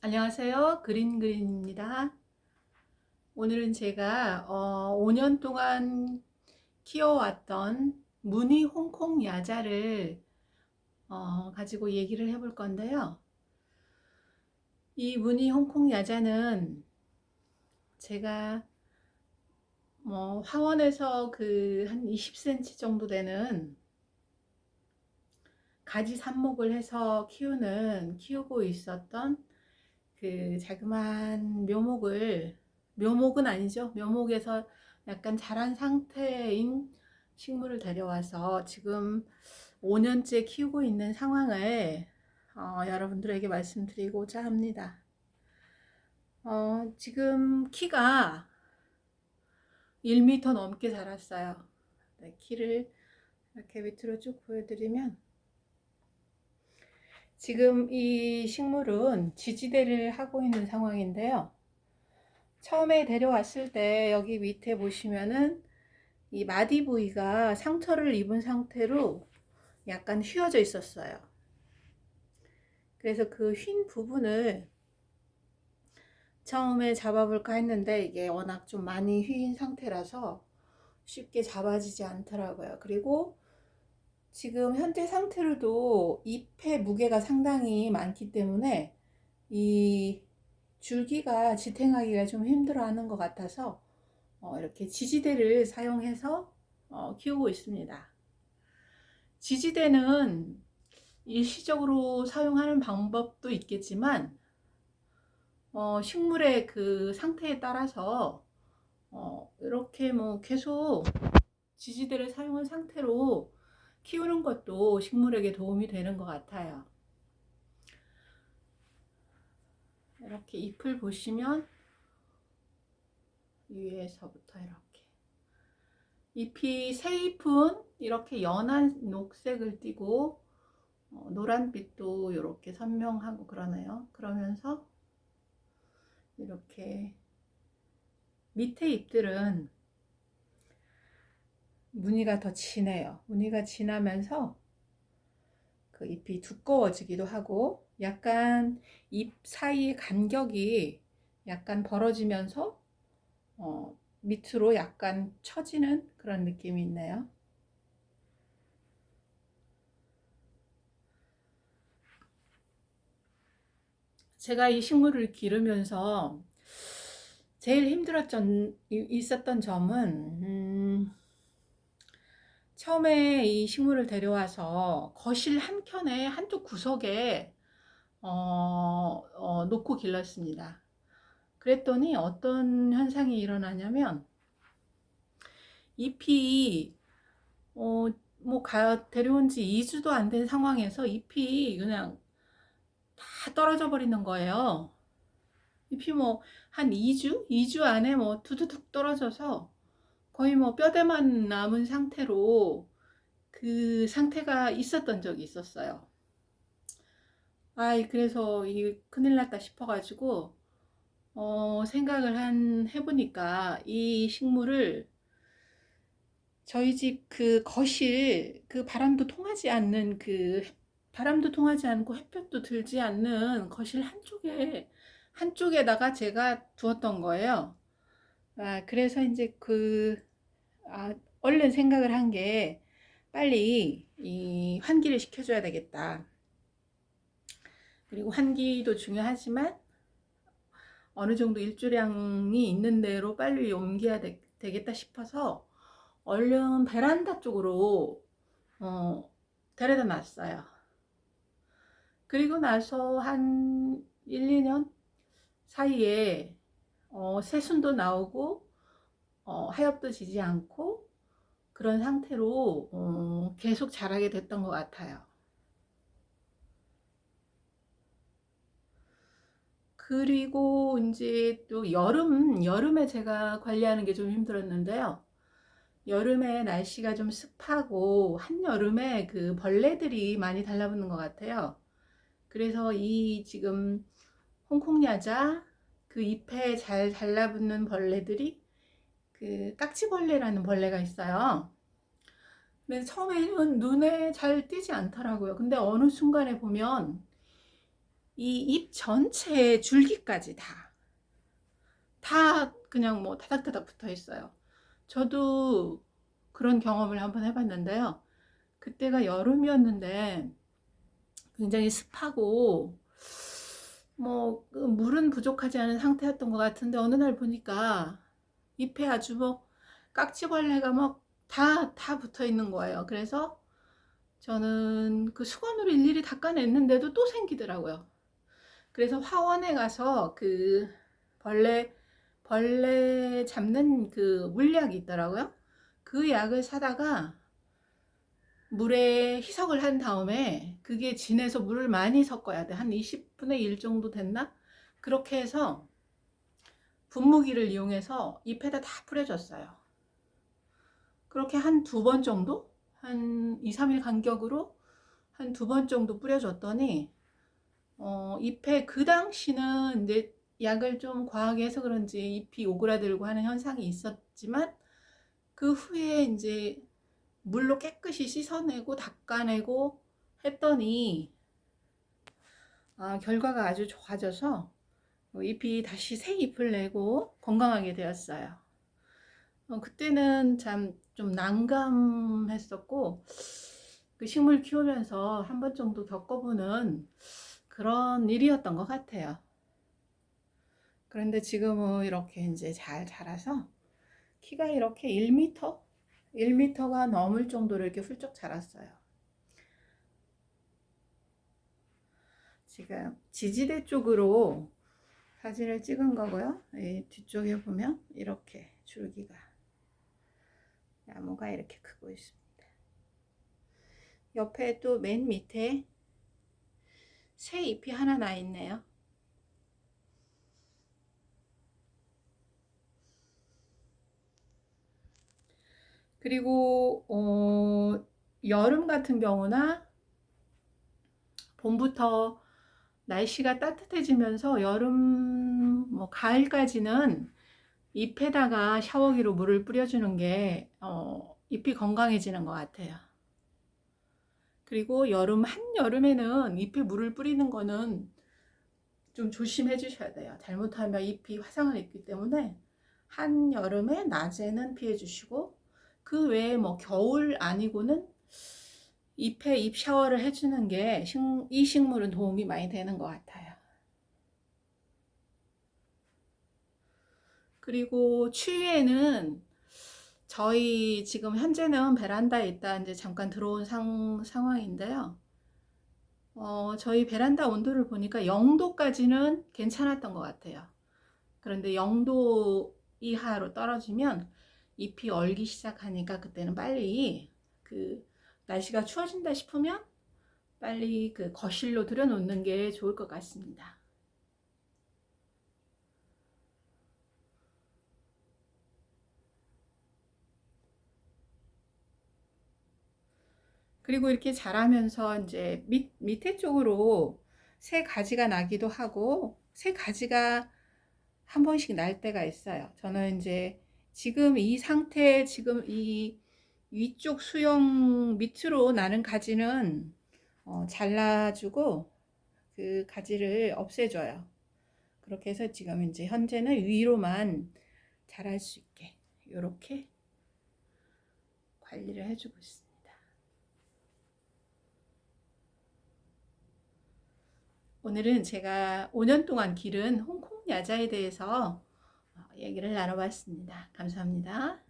안녕하세요. 그린그린입니다. 오늘은 제가 어, 5년 동안 키워왔던 무늬 홍콩 야자를 어, 가지고 얘기를 해볼 건데요. 이 무늬 홍콩 야자는 제가 뭐 화원에서 그 한 20cm 정도 되는 가지 삽목을 해서 키우는 키우고 있었던 그 자그마한 묘목을 묘목은 아니죠. 묘목에서 약간 자란 상태인 식물을 데려와서 지금 5년째 키우고 있는 상황을 어, 여러분들에게 말씀드리고자 합니다. 어, 지금 키가 1m 넘게 자랐어요. 네, 키를 이렇게 밑으로 쭉 보여드리면 지금 이 식물은 지지대를 하고 있는 상황인데요. 처음에 데려왔을 때 여기 밑에 보시면은 이 마디 부위가 상처를 입은 상태로 약간 휘어져 있었어요. 그래서 그 휜 부분을 처음에 잡아볼까 했는데 이게 워낙 좀 많이 휘인 상태라서 쉽게 잡아지지 않더라고요. 그리고 지금 현재 상태로도 잎의 무게가 상당히 많기 때문에 이 줄기가 지탱하기가 좀 힘들어하는 것 같아서 어, 이렇게 지지대를 사용해서 어, 키우고 있습니다. 지지대는 일시적으로 사용하는 방법도 있겠지만 어, 식물의 그 상태에 따라서 어, 이렇게 뭐 계속 지지대를 사용한 상태로 키우는 것도 식물에게 도움이 되는 것 같아요. 이렇게 잎을 보시면 위에서부터 이렇게 잎이 새 잎은 이렇게 연한 녹색을 띠고 어, 노란빛도 이렇게 선명하고 그러네요. 그러면서 이렇게 밑에 잎들은 무늬가 더 진해요. 무늬가 진하면서 그 잎이 두꺼워지기도 하고 약간 잎 사이의 간격이 약간 벌어지면서 어, 밑으로 약간 처지는 그런 느낌이 있네요. 제가 이 식물을 기르면서 제일 힘들었던 있었던 점은 음, 처음에 이 식물을 데려와서 거실 한 켠에 한쪽 구석에 어, 어, 놓고 길렀습니다. 그랬더니 어떤 현상이 일어나냐면 잎이 어, 뭐 가, 데려온 지 2주도 안 된 상황에서 잎이 그냥 다 떨어져 버리는 거예요. 잎이 뭐 한 2주? 2주 안에 뭐 두두둑 떨어져서 거의 뭐 뼈대만 남은 상태로 그 상태가 있었던 적이 있었어요. 아, 그래서 이 큰일 났다 싶어가지고 어, 생각을 한 해보니까 이 식물을 저희 집 그 거실 그 바람도 통하지 않는 그 바람도 통하지 않고 햇볕도 들지 않는 거실 한쪽에 한쪽에다가 제가 두었던 거예요. 아, 그래서 이제 그 아, 얼른 생각을 한 게 빨리 이 환기를 시켜줘야 되겠다. 그리고 환기도 중요하지만 어느 정도 일조량이 있는 대로 빨리 옮겨야 되, 겠다 싶어서 얼른 베란다 쪽으로 어, 데려다 놨어요. 그리고 나서 한 1, 2년 사이에 어, 새순도 나오고 어, 하엽도 지지 않고 그런 상태로 어, 계속 자라게 됐던 것 같아요. 그리고 이제 또 여름, 여름에 제가 관리하는 게 좀 힘들었는데요. 여름에 날씨가 좀 습하고 한여름에 그 벌레들이 많이 달라붙는 것 같아요. 그래서 이 지금 홍콩야자 그 잎에 잘 달라붙는 벌레들이 그 깍지벌레라는 벌레가 있어요. 근데 처음에는 눈에 잘 띄지 않더라고요. 근데 어느 순간에 보면 이잎 전체에 줄기까지 다, 다 그냥 뭐 타닥타닥 붙어 있어요. 저도 그런 경험을 한번 해봤는데요. 그때가 여름이었는데 굉장히 습하고 뭐그 물은 부족하지 않은 상태였던 것 같은데 어느 날 보니까 잎에 아주 뭐 깍지벌레가 막 다, 다 붙어 있는 거예요. 그래서 저는 그 수건으로 일일이 닦아냈는데도 또 생기더라고요. 그래서 화원에 가서 그 벌레, 벌레 잡는 그 물약이 있더라고요. 그 약을 사다가 물에 희석을 한 다음에 그게 진해서 물을 많이 섞어야 돼. 한 20분의 1 정도 됐나? 그렇게 해서 분무기를 이용해서 잎에다 다 뿌려줬어요. 그렇게 한 두 번 정도? 한 2, 3일 간격으로 한 두 번 정도 뿌려줬더니 어, 잎에 그 당시는 이제 약을 좀 과하게 해서 그런지 잎이 오그라들고 하는 현상이 있었지만 그 후에 이제 물로 깨끗이 씻어내고 닦아내고 했더니 아, 결과가 아주 좋아져서 잎이 다시 새 잎을 내고 건강하게 되었어요. 어, 그때는 참 좀 난감했었고 그 식물 키우면서 한 번 정도 겪어보는 그런 일이었던 것 같아요. 그런데 지금은 이렇게 이제 잘 자라서 키가 이렇게 1m? 1m가 넘을 정도로 이렇게 훌쩍 자랐어요. 지금 지지대 쪽으로 사진을 찍은 거고요. 이 뒤쪽에 보면 이렇게 줄기가 나무가 이렇게 크고 있습니다. 옆에 또 맨 밑에 새 잎이 하나 나 있네요. 그리고 어, 여름 같은 경우나 봄부터 날씨가 따뜻해지면서 여름 뭐 가을까지는 잎에다가 샤워기로 물을 뿌려주는 게 어, 잎이 건강해지는 것 같아요. 그리고 여름 한 여름에는 잎에 물을 뿌리는 거는 좀 조심해 주셔야 돼요. 잘못하면 잎이 화상을 입기 때문에 한 여름에 낮에는 피해 주시고 그 외에 뭐 겨울 아니고는 잎에 잎 샤워를 해주는 게 이 식물은 도움이 많이 되는 것 같아요. 그리고 추위에는 저희 지금 현재는 베란다에 있다 이제 잠깐 들어온 상, 상황인데요. 어, 저희 베란다 온도를 보니까 0도까지는 괜찮았던 것 같아요. 그런데 0도 이하로 떨어지면 잎이 얼기 시작하니까 그때는 빨리 그 날씨가 추워진다 싶으면 빨리 그 거실로 들여놓는 게 좋을 것 같습니다. 그리고 이렇게 자라면서 이제 밑, 밑에 쪽으로 새 가지가 나기도 하고 새 가지가 한 번씩 날 때가 있어요. 저는 이제 지금 이 상태, 지금 이 위쪽 수영 밑으로 나는 가지는 어, 잘라주고 그 가지를 없애줘요. 그렇게 해서 지금 이제 현재는 위로만 자랄 수 있게 이렇게 관리를 해주고 있습니다. 오늘은 제가 5년 동안 기른 홍콩 야자에 대해서 어, 얘기를 나눠봤습니다. 감사합니다.